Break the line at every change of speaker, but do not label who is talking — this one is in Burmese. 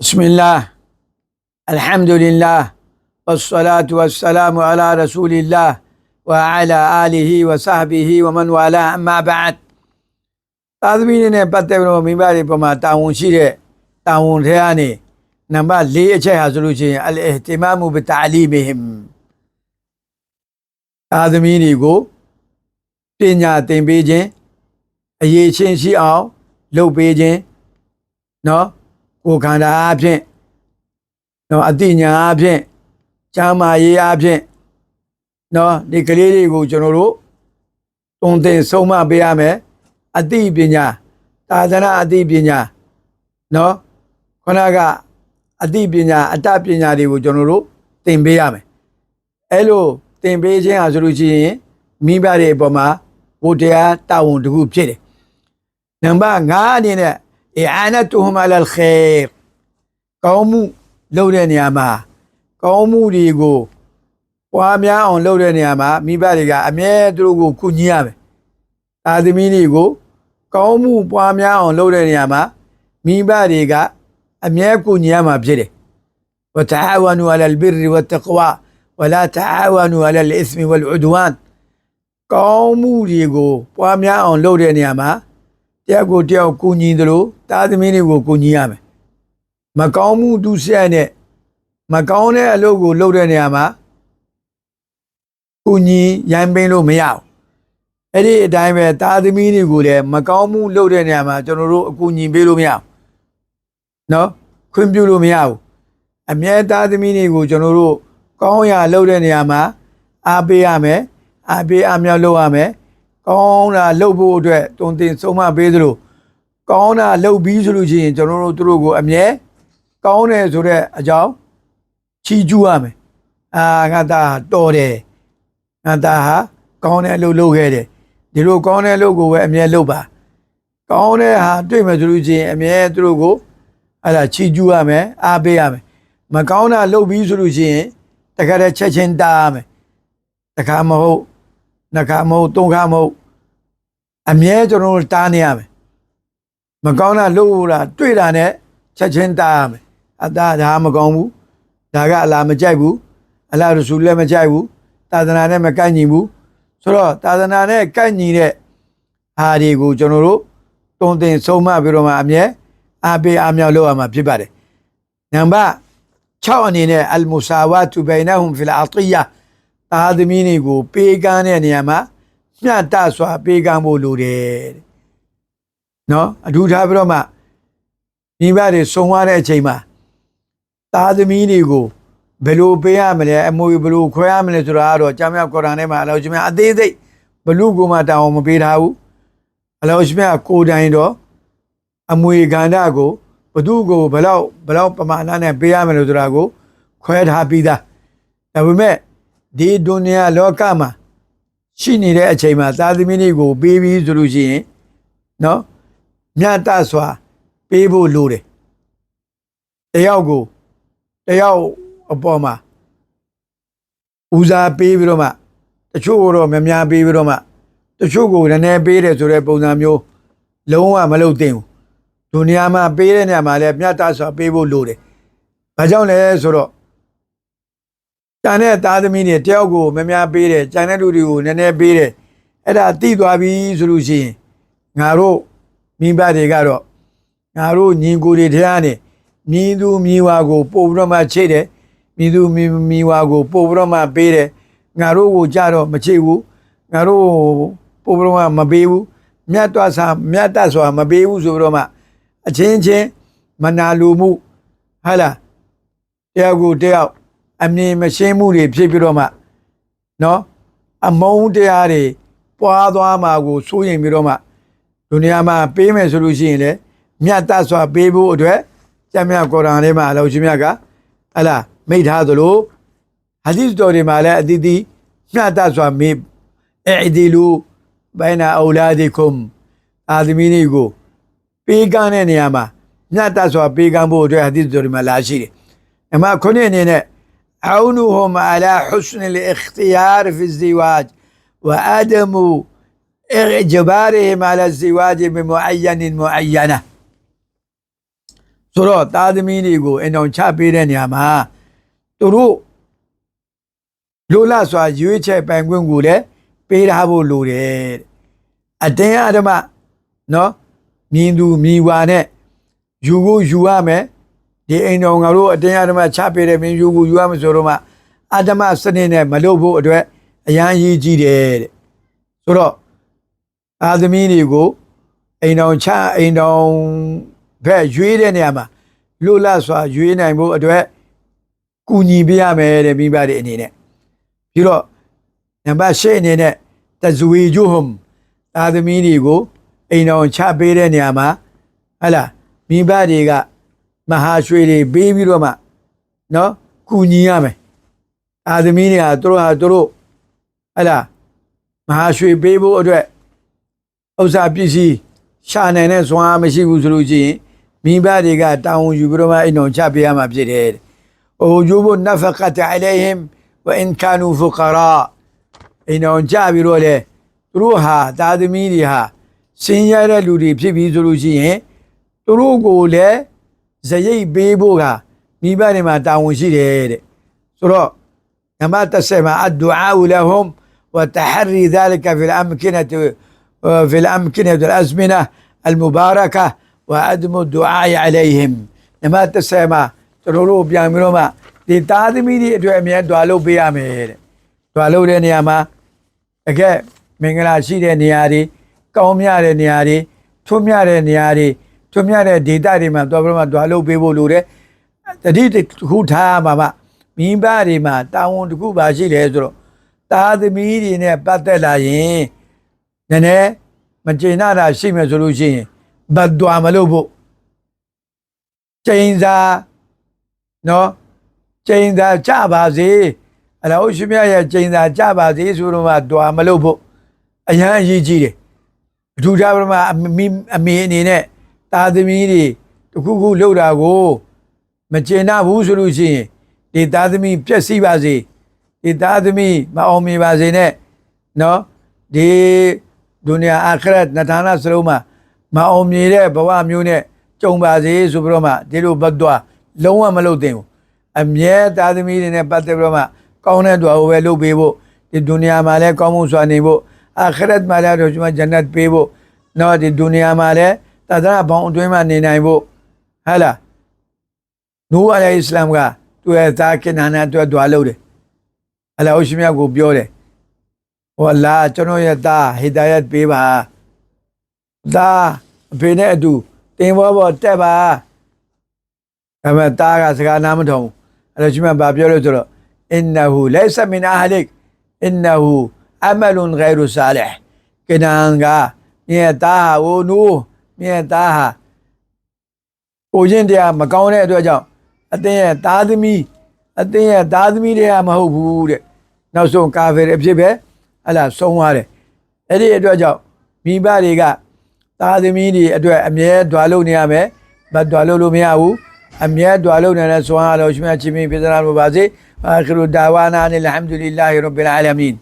بسم الله الحمد لله والصلاة والسلام على رسول الله وعلى آله وصحبه ومن والاه أما بعد သာသမီတွေနဲ့ပတ်သက်ပြီးတော့မိဘတွေပုံမှာတာဝန်ရှိတဲ့တာဝန်တွေကနေနံပါတ်၄အချက်ဟာဆိုလို့ရှိရင်အလ်အဟ်တီမာမူဘတာလီမီဟင်သာသမီတွေကိုပညာသင်ပေးခြင်းအရေးချင်းရှိအောင်လုပ်ပေးခြင်းเนาะ ကိုခန္ဓာအဖြစ်နော်အတိညာအဖြစ်ဈာမရေးအဖြစ်နော်ဒီကလေးတွေကိုကျွန်တော်တို့တုံတင်ဆုံးမပေးရမယ်အတိပညာသာသနာအတိပညာနော်ခန္ဓာကအတိပညာအတပညာတွေကိုကျွန်တော်တို့သင်ပေးရမယ်အဲ့လိုသင်ပေးခြင်းဟာဆိုလို့ရှိရင်မိဘတွေအပေါ်မှာဘုရားတာဝန်တစ်ခုဖြစ်တယ်နံပါတ်5အနေနဲ့ အအာနတူဟမ်အလလ်ခေရကောင်းမှုလုပ်တဲ့နေရာမှာကောင်းမှုတွေကိုပွားများအောင်လုပ်တဲ့နေရာမှာမိဘတွေကအမြဲသူတို့ကိုကုညီရမယ်အာသမီတွေကိုကောင်းမှုပွားများအောင်လုပ်တဲ့နေရာမှာမိဘတွေကအမြဲကုညီရမှာဖြစ်တယ် وتعاونوا على البر والتقوى ولا تعاونوا على الاثم والعدوان ကောင်းမှုတွေကိုပွားများအောင်လုပ်တဲ့နေရာမှာ တယောက်ကိုတယောက်ကူညီသလိုတာသမီးတွေကိုကူညီရမယ်မကောင်းမှုဒုစရိုက်နဲ့မကောင်းတဲ့အလုပ်ကိုလုပ်တဲ့နေရာမှာကူညီရန်ပင်းလို့မရဘူးအဲ့ဒီအတိုင်းပဲတာသမီးတွေကိုလည်းမကောင်းမှုလုပ်တဲ့နေရာမှာကျွန်တော်တို့အကူညီပေးလို့မရဘူးနော်ခွင့်ပြုလို့မရဘူးအမြဲတာသမီးတွေကိုကျွန်တော်တို့ကောင်းရာလုပ်တဲ့နေရာမှာအားပေးရမယ်အားပေးအားမြောက်လုပ်ရမယ် ကောင်းတာလုပ်ဖို့အတွက်တုံတင်ဆုံးမပေးသလိုကောင်းတာလုပ်ပြီးဆိုလို့ရှိရင်ကျွန်တော်တို့သူတို့ကိုအမြဲကောင်းတယ်ဆိုတဲ့အကြောင်းချီးကျူးရမယ်အာငါသားတော်တယ်ငါသားဟာကောင်းတဲ့အလုပ်လုပ်ခဲ့တယ်ဒီလိုကောင်းတဲ့အလုပ်ကိုပဲအမြဲလုပ်ပါကောင်းတဲ့ဟာတွေ့မယ်ဆိုလို့ရှိရင်အမြဲသူတို့ကိုအဲ့ဒါချီးကျူးရမယ်အားပေးရမယ်မကောင်းတာလုပ်ပြီးဆိုလို့ရှိရင်တခါတည်းချက်ချင်းတားရမယ်တခါမဟုတ် နှစ်ခါမဟုတ်သုံးခါမဟုတ်အမြဲကျွန်တော်တို့တားနေရမယ်မကောင်းတာလုပ်တာတွေ့တာနဲ့ချက်ချင်းတားရမယ်အသားဒါမကောင်းဘူးဒါကအလားမကြိုက်ဘူးအလားရဆူလည်းမကြိုက်ဘူးသာသနာနဲ့မကိုက်ညီဘူးဆိုတော့သာသနာနဲ့ကိုက်ညီတဲ့ဟာတွေကိုကျွန်တော်တို့တုံတင်ဆုံးမပြီးတော့မှအမြဲအားပေးအားမြောက်လုပ်ရမှာဖြစ်ပါတယ်နံပါတ်6အနေနဲ့အလ်မူဆာဝါတူဘိုင်နဟွမ်ဖီလ်အတီယာ သာသမီတွေကို ပေးကမ်းတဲ့နေရာမှာမျှတစွာပေးကမ်းဖို့လိုတယ်တဲ့နော်အထူးထားပြီးတော့မှမိဘတွေဆုံရတဲ့အချိန်မှာသာသမီတွေကိုဘယ်လိုပေးရမလဲအမွေဘယ်လိုခွဲရမလဲဆိုတာကတော့ကျမ်းမြတ်ကုရ်အာန်ထဲမှာအလောရှင်မြတ်အသေးစိတ်ဘလူကိုမှတောင်းမပေးထားဘူးအလောရှင်မြတ်ကိုယ်တိုင်တော့အမွေကန္ဓာကိုဘသူကိုဘယ်လောက်ဘယ်လောက်ပမာဏနဲ့ပေးရမလဲဆိုတာကိုခွဲထားပြီးသားဒါပေမဲ့ ဒီဒုနီယာလောကမှာရှိနေတဲ့အချိန်မှာသာသမီတွေကိုပေးပြီးဆိုလို့ရှိရင်နော်မြတ်တစွာပေးဖို့လိုတယ်တယောက်ကိုတယောက်အပေါ်မှာဦးစားပေးပြီးတော့မှတချို့ကတော့များများပေးပြီးတော့မှတချို့ကိုနည်းနည်းပေးတယ်ဆိုတဲ့ပုံစံမျိုးလုံးဝမလုပ်သင့်ဘူးဒုနီယာမှာပေးတဲ့နေရာမှာလည်းမြတ်တစွာပေးဖို့လိုတယ်ဘာကြောင့်လဲဆိုတော့ ကျန်တဲ့သားသမီးတွေတယောက်ကိုမများပေးတယ်ကျန်တဲ့လူတွေကိုနည်းနည်းပေးတယ်အဲ့ဒါတိသွားပြီဆိုလို့ရှိရင်ငါတို့မိဘတွေကတော့ငါတို့ညီကိုတွေထဲကနေမြည်သူမြည်ဝါကိုပို့ပြီးတော့မှချိတ်တယ်မြည်သူမြည်မြည်ဝါကိုပို့ပြီးတော့မှပေးတယ်ငါတို့ကိုကြတော့မချိတ်ဘူးငါတို့ပို့ပြီးတော့မှမပေးဘူးမြတ်သွားစာမြတ်တတ်စွာမပေးဘူးဆိုပြီးတော့မှအချင်းချင်းမနာလိုမှုဟာလားတယောက်ကိုတယောက် အမြင်မရှင်းမှုတွေဖြစ်ပြီးတော့မှနော်အမုန်းတရားတွေပွားသွားမှာကိုစိုးရင်ပြီးတော့မှဒုနီယာမှာပေးမယ်ဆိုလို့ရှိရင်လေမြတ်တတ်စွာပေးဖို့အတွက်ကျမ်းမြတ်ကုရ်အာန်ထဲမှာအလောရှင်မြတ်ကဟလာမိတ်ထားသလိုဟာဒီသ်တော်တွေမှာလည်းအတီးတီးမြတ်တတ်စွာမေးအီဒီလူဘိုင်နာအူလာဒီကုမ်အာသမီတွေကိုပေးကမ်းတဲ့နေရာမှာမြတ်တတ်စွာပေးကမ်းဖို့အတွက်ဟာဒီသ်တော်တွေမှာလာရှိတယ်။အမှခုနှစ်အနေနဲ့ عونهم على حسن الاختيار في الزواج وعدم إجبارهم على الزواج بمعين معينة ဆိုတော့သားသမီးတွေကိုအိမ်တော်ချပေးတဲ့နေရာမှာသူတို့လိုလားစွာရွေးချယ်ပိုင်ခွင့်ကိုလည်းပေးထားဖို့လိုတယ်တဲ့အတင်းအဓမ္မနော်မြင်သူမြည်ဝါနဲ့ယူကိုယူရမယ် ဒီအိမ်တော်ငါတို့အတင်းအဓမ္မချပေးတဲ့မြင်ယူကိုယူရမယ်ဆိုတော့မှအဓမ္မစနစ်နဲ့မလုပ်ဖို့အတွက်အရန်အရေးကြီးတယ်တဲ့ဆိုတော့အာသမီးတွေကိုအိမ်တော်ချအိမ်တော်ဘက်ရွေးတဲ့နေရာမှာလိုလားစွာရွေးနိုင်ဖို့အတွက်ကူညီပေးရမယ်တဲ့မိဘတွေအနေနဲ့ပြီးတော့နံပါတ်၈အနေနဲ့တဇဝီဂျူဟွမ်အာသမီးတွေကိုအိမ်တော်ချပေးတဲ့နေရာမှာဟဟလာမိဘတွေက မဟာရွှေတွေပေးပြီးတော့မှနော်ကူညီရမယ်အာသမီးတွေကသူတို့ဟာသူတို့ဟဟလာမဟာရွှေပေးဖို့အတွက်ဥစ္စာပစ္စည်းရှာနိုင်တဲ့ဇွမ်းအားမရှိဘူးဆိုလို့ရှိရင်မိဘတွေကတောင်းယူပြီးတော့မှအိမ်တော်ချပေးရမှာဖြစ်တယ်တဲ့။အိုယူဖို့နဖကတ်အလိုင်ဟင်ဝအင်ကာနူဖူကရာအိမ်တော်ချပြီးတော့လေသူတို့ဟာသာသမီတွေဟာဆင်းရဲတဲ့လူတွေဖြစ်ပြီးဆိုလို့ရှိရင်သူတို့ကိုလည်း ဇယိတ်ပေးဖို့ကမိဘတွေမှာတာဝန်ရှိတယ်တဲ့ဆိုတော့နမတဆေမှာအဒူအာလဟွမ်ဝတဟရီဒါလကဖီလအမ်ကီနတ်ဖီလအမ်ကီနတ်အဇမီနာအလ်မူဘာရကာဝအဒမူဒူအာအလိုင်ဟမ်နမတဆေမှာကျွန်တော်တို့ပြန်ပြီးတော့မှဒီသားသမီးတွေအတွက်အမြဲတွာလုပ်ပေးရမယ်တဲ့တွာလုပ်တဲ့နေရာမှာအကဲမင်္ဂလာရှိတဲ့နေရာတွေကောင်းမြတဲ့နေရာတွေထွတ်မြတဲ့နေရာတွေ ထွန်းမြတဲ့ဒေတာတွေမှာတွာပြီးတော့မှတွာလို့ပေးဖို့လိုတယ်တတိတစ်ခုထားမှာမှမိဘတွေမှာတာဝန်တစ်ခုပါရှိတယ်ဆိုတော့သားသမီးတွေနဲ့ပတ်သက်လာရင်နည်းနည်းမကျေနပ်တာရှိမယ်ဆိုလို့ရှိရင်ဘတ်တွာမလို့ဖို့ချိန်စာနော်ချိန်စာကြပါစေအလောရှိမြတ်ရဲ့ချိန်စာကြပါစေဆိုတော့မှတွာမလို့ဖို့အရန်အရေးကြီးတယ်အထူးခြားပရမအမေအမေအနေနဲ့ တာသမီးတွေတခုခုလှုပ်တာကိုမကျေနပ်ဘူးဆိုလို့ရှိရင်ဒီသားသမီးပြက်စီးပါစေဒီသားသမီးမအောင်မြင်ပါစေနဲ့နော်ဒီဒုနီယာအခရတ်နထာနာစလုံးမှာမအောင်မြင်တဲ့ဘဝမျိုးနဲ့ကြုံပါစေဆိုပြီးတော့မှဒီလိုဘတ်တော်လုံးဝမလုပ်သင့်ဘူးအမြဲသားသမီးတွေနဲ့ပတ်သက်ပြီးတော့မှကောင်းတဲ့တွာကိုပဲလုပ်ပေးဖို့ဒီဒုနီယာမှာလည်းကောင်းမှုစွာနေဖို့အခရတ်မှာလည်းတော့ကျွန်မဂျန်နတ်ပေးဖို့နော်ဒီဒုနီယာမှာလည်း तदरा दुईमा निर्णय वो हला नू अल इस्लाम का तू ऐसा के नाना तू द्वालो रे अला उसमिया गोब्यो रे ओ अल्लाह चनो ये दा हिदायत बेबा दा बेने दू तें वो वो ते बा हमें ता का सगा नाम ठाऊं अला उसमिया बाब्यो रे चलो इन्नहु लैसा मिन अहलिक इन्नहु अमल गैर सालिह किनांगा ये ता वो नूह သားဟီဒါယတ်ပေးပါသားအဖေနဲ့အတူတင်ဘောပေါ်တက်ပါဒါပေမဲ့သားကစကားနားမထောင်ဘူးအဲ့တော့ရှိမြတ်ဘာပြောလို့ဆိုတော့အင်နဟူလိုင်ဆမင်အဟလိကအင်နဟူအမလွန်ဂိုင်ရူဆာလះကနန်ကမြေသားဟာဟိုနူမြေသားဟာကိုချင်းတရားမကောင်းတဲ့အတွက်ကြောင့်အတင်းရဲ့သားသမီးအတင်းရဲ့သားသမီးတွေကမဟုတ်ဘူးတဲ့နောက်ဆုံးကာဖီအဖြစ်ပဲဟလာဆုံးသွားတယ်အဲ့ဒီအတွက်ကြောင့်မိဘတွေကသားသမီးတွေအတွက်အမြဲဒွာလို့နေရမယ်မဒွာလို့လို့မရဘူးအမြဲဒွာလို့နေတဲ့ဆွမ်းအားလို့ရှိမှချင်းပြပြသနာလိုပါစေအာခရုဒါဝါနာအလ်ဟမ်ဒူလ illah ရဘ်ဘီလ်အာလမင်